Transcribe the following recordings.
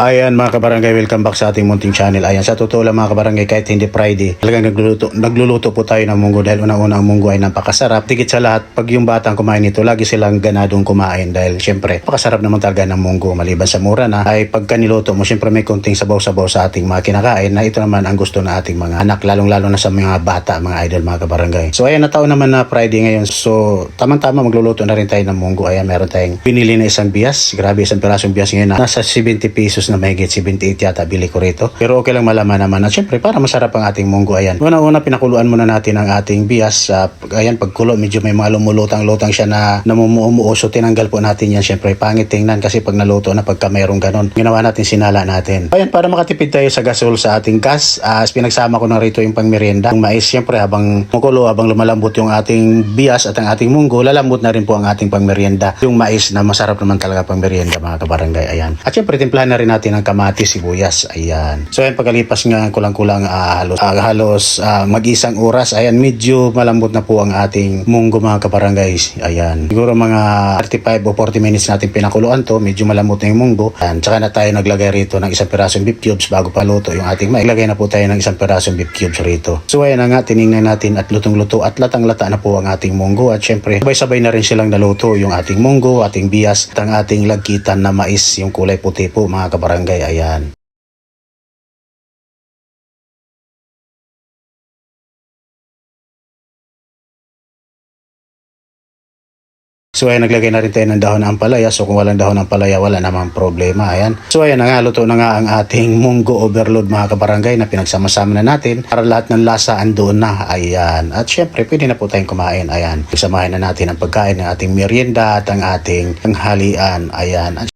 Ayan mga kabarangay, welcome back sa ating munting channel. Ayan, sa totoo lang mga kabarangay, kahit hindi Friday, talagang nagluluto, nagluluto po tayo ng munggo dahil unang-una ang munggo ay napakasarap. Tigit sa lahat, pag yung batang kumain nito, lagi silang ganadong kumain dahil syempre, napakasarap naman talaga ng munggo. Maliban sa mura na, ay pagka niluto mo, syempre may konting sabaw-sabaw sa ating mga kinakain na ito naman ang gusto ng ating mga anak, lalong-lalo na sa mga bata, mga idol, mga kabarangay. So ayan, nataon naman na Friday ngayon. So, tamang-tama magluluto na rin tayo ng munggo. Ayan, meron tayong pinili na isang bias. Grabe, isang pirasong bias ngayon na nasa 70 pesos na mahigit 78 yata bili ko rito. Pero okay lang malaman naman at syempre para masarap ang ating munggo ayan. Una-una pinakuluan muna natin ang ating bias. Uh, ayan pagkulo medyo may mga lumulutang-lutang siya na namumuo So tinanggal po natin yan syempre pangit tingnan kasi pag naluto na pagka mayroong ganon. Ginawa natin sinala natin. Ayan para makatipid tayo sa gasol sa ating gas. Uh, pinagsama ko na rito yung pangmerienda. Yung mais syempre habang mukulo habang lumalambot yung ating bias at ang ating munggo lalambot na rin po ang ating pangmerienda. Yung mais na masarap naman talaga pangmerienda mga kabarangay. Ayan. At syempre timplahan na rin natin ang kamatis, sibuyas. Ayan. So ayan, pagkalipas nga kulang-kulang ah, halos, ah, halos ah, mag-isang oras. Ayan, medyo malambot na po ang ating munggo mga kabarangay. Ayan. Siguro mga 35 o 40 minutes natin pinakuluan to. Medyo malambot na yung munggo. Ayan. Tsaka na tayo naglagay rito ng isang pirasong beef cubes bago pa luto yung ating mais. Naglagay na po tayo ng isang pirasong beef cubes rito. So ayan na nga, tiningnan natin at lutong-luto at latang-lata na po ang ating munggo. At syempre, sabay-sabay na rin silang naluto yung ating munggo, ating bias, at ang ating lagkitan na mais, yung kulay puti po mga kabarangay. Ayan. So ayan, naglagay na rin tayo ng dahon ng ampalaya. So kung walang dahon ng ampalaya, wala namang problema. Ayan. So ayan, nga, luto na nga ang ating munggo overload mga kabarangay na pinagsama-sama na natin para lahat ng lasa andoon na. Ayan. At syempre, pwede na po tayong kumain. Ayan. Pagsamahin na natin ang pagkain ng ating merienda at ang ating tanghalian. Ayan. At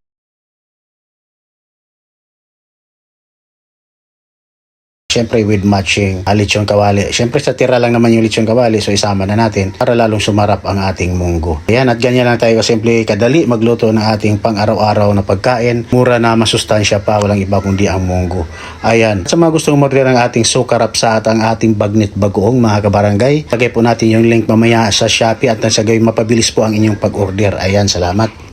Siyempre with matching uh, lechon kawali. Siyempre sa tira lang naman yung lechon kawali so isama na natin para lalong sumarap ang ating munggo. Ayan at ganyan lang tayo simple kadali magluto ng ating pang araw-araw na pagkain. Mura na masustansya pa walang iba kundi ang munggo. Ayan. Sa mga gustong umorder ng ating sukarap sa at ang ating bagnet bagoong mga kabarangay, lagay po natin yung link mamaya sa Shopee at nasa gayon mapabilis po ang inyong pag-order. Ayan, salamat.